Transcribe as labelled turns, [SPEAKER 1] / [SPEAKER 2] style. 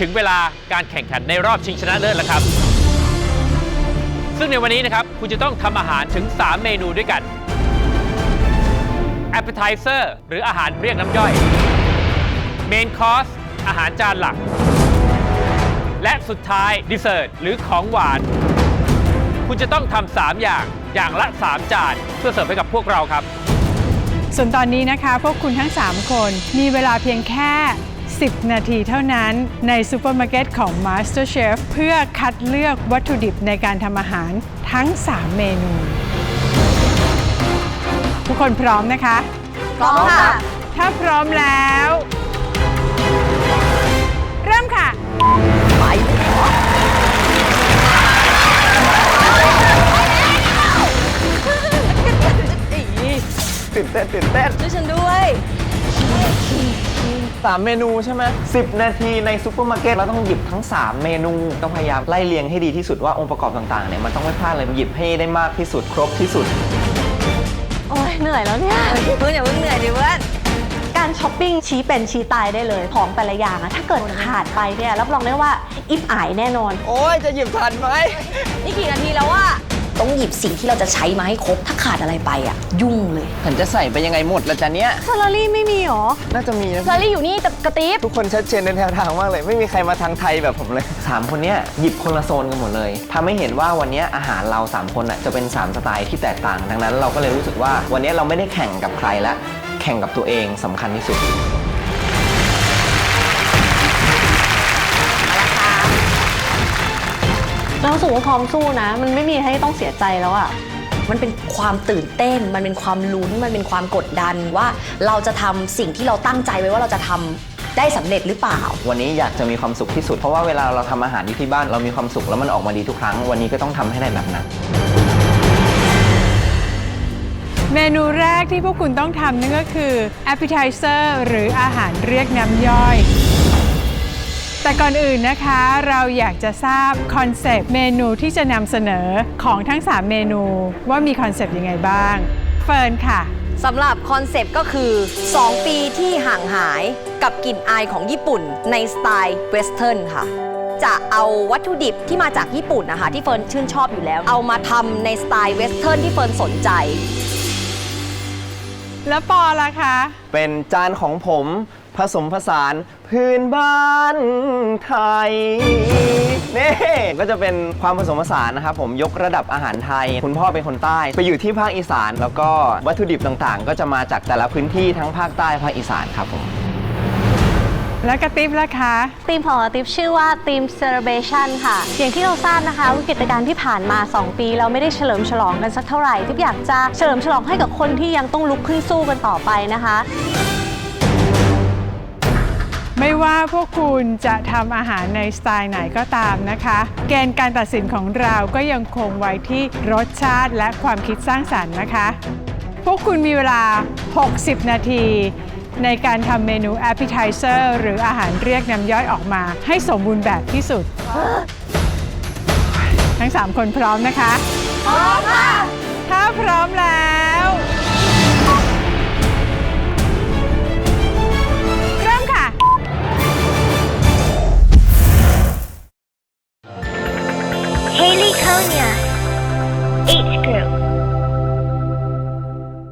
[SPEAKER 1] ถึงเวลาการแข่งขันในรอบชิงชนะเลิศแล้วครับ ซึ่งในวันนี้นะครับคุณจะต้องทำอาหารถึง 3 เมนูด้วยกัน appetizer หรืออาหารเรียกน้ำย่อย main course อาหารจานหลัก และสุดท้าย dessert หรือของหวาน คุณจะต้องทำ3อย่างอย่างละ 3 จาน เพื่อเสิร์ฟให้กับพวกเราครับ
[SPEAKER 2] ส่วนตอนนี้นะคะ พวกคุณทั้ง 3 คนมีเวลาเพียงแค่ 10 นาทีเท่านั้นในซูเปอร์มาร์เก็ตของ MasterChef เพื่อคัดเลือกวัตถุดิบในการทำอาหารทั้ง 3 เมนู ทุกคนพร้อมนะคะ
[SPEAKER 3] พร้อมค่ะ
[SPEAKER 2] ถ้าพร้อมแล้ว เริ่มค่ะ
[SPEAKER 4] ตื่นเต้นตื่นเต้น
[SPEAKER 3] ช่วยฉันด้วย
[SPEAKER 4] สามเมนูใช่ไหมสิบนาทีในซูเปอร์มาร์เก็ตเราต้องหยิบทั้ง 3 เมนูต้องพยายามไล่เรียงให้ดีที่สุดว่าองค์ประกอบต่างๆเนี่ยมันต้องไม่พลาดเลยหยิบให้ได้มากที่สุดครบที่สุด
[SPEAKER 3] โอ้ยเหนื่อยแล้วเนี่ยเพื่อนอย่าเพิ่งเหนื่อยดิเพื่อนการช้อปปิ้งชี้เป็นชี้ตายได้เลยของแต่ละอย่างอะถ้าเกิดขาดไปเนี่ยรับรองได้ว่าอิบอายแน่นอน
[SPEAKER 4] โอ้ยจะหยิบทันไหม
[SPEAKER 3] นี่กี่นาทีแล้วว่า
[SPEAKER 5] ต้องหยิบสิ่งที่เราจะใช้มาให้ครบ ถ้าขาดอะไรไปอะ ยุ่งเลย
[SPEAKER 4] ฉันจะใส่ไปยังไงหมดละจ๊ะเนี้ย
[SPEAKER 3] ซาลารี่ไม่มีหรอ
[SPEAKER 4] น่าจะมีนะ
[SPEAKER 3] ซาลารี่อยู่นี่แต่กระติบ
[SPEAKER 4] ทุกคนชัดเจนในแนวทางมากเลย ไม่มีใครมาทางไทยแบบผมเลยสามคนเนี้ยหยิบคนละโซนกันหมดเลยทำให้เห็นว่าวันเนี้ยอาหารเราสามคนอะจะเป็นสามสไตล์ที่แตกต่างดังนั้น เราก็เลยรู้สึกว่าวันเนี้ยเราไม่ได้แข่งกับใครละแข่งกับตัวเองสำคัญที่สุด
[SPEAKER 3] เรารู้สึกว่าพร้อมสู้นะ มันไม่มีให้ต้องเสียใจแล้วอะ
[SPEAKER 5] มันเป็นความตื่นเต้น มันเป็นความลุ้น มันเป็นความกดดันว่าเราจะทำสิ่งที่เราตั้งใจไว้ว่าเราจะทำได้สำเร็จหรือเปล่า
[SPEAKER 4] วันนี้อยากจะมีความสุขที่สุด เพราะว่าเวลาเราทำอาหารอยู่ที่บ้านเรามีความสุขแล้วมันออกมาดีทุกครั้ง วันนี้ก็ต้องทำให้ได้แบบนั้น
[SPEAKER 2] เมนูแรกที่พวกคุณต้องทำนั่นก็คือ appetizer หรืออาหารเรียกน้ำย่อย แต่ก่อนอื่นนะคะเราอยากจะทราบคอนเซปต์เมนูที่จะนำเสนอของทั้ง 3 เมนูว่ามีคอนเซปต์ยังไงบ้างเฟิร์นค่ะ
[SPEAKER 5] สำหรับคอนเซปต์ก็คือ 2 ปีที่ห่างหายกับกลิ่นอายของญี่ปุ่นในสไตล์เวสเทิร์นค่ะ จะเอาวัตถุดิบที่มาจากญี่ปุ่นนะคะที่เฟิร์นชื่นชอบอยู่แล้ว เอามาทำในสไตล์เวสเทิร์นที่เฟิร์นสนใจ
[SPEAKER 2] แล้วปอล่ะคะ
[SPEAKER 4] เป็นจานของผมผสมผสาน พื้นบ้านไทยนี่ก็จะเป็นความผสมผสานนะครับผมยกระดับอาหารไทย คุณพ่อเป็นคนใต้ ไปอยู่ที่ภาคอีสาน แล้วก็วัตถุดิบต่างๆ ก็จะมาจากแต่ละพื้นที่ทั้งภาคใต้ภาคอีสานครับผม
[SPEAKER 2] แล้วกระติบล่ะคะ
[SPEAKER 3] ทีมของอาติฟชื่อว่าทีม Celebration ค่ะ อย่างที่เราทราบนะคะว่ากิจการที่ผ่านมา 2 ปี เราไม่ได้เฉลิมฉลองกันสักเท่าไหร่ทิฟอยากจะเฉลิมฉลองให้กับคนที่ยังต้องลุกขึ้นสู้กันต่อไปนะคะ
[SPEAKER 2] ไม่ว่าพวกคุณจะทำอาหารในสไตล์ไหนก็ตามนะคะ เกณฑ์การตัดสินของเราก็ยังคงไว้ที่รสชาติและความคิดสร้างสรรค์นะคะ พวกคุณมีเวลา 60 นาที ในการทำเมนู appetizer หรืออาหารเรียกน้ำย่อยออกมา ให้สมบูรณ์แบบที่สุด ทั้ง 3 คนพร้อมนะคะ พร้อมค่ะ ถ้าพร้อมแล้ว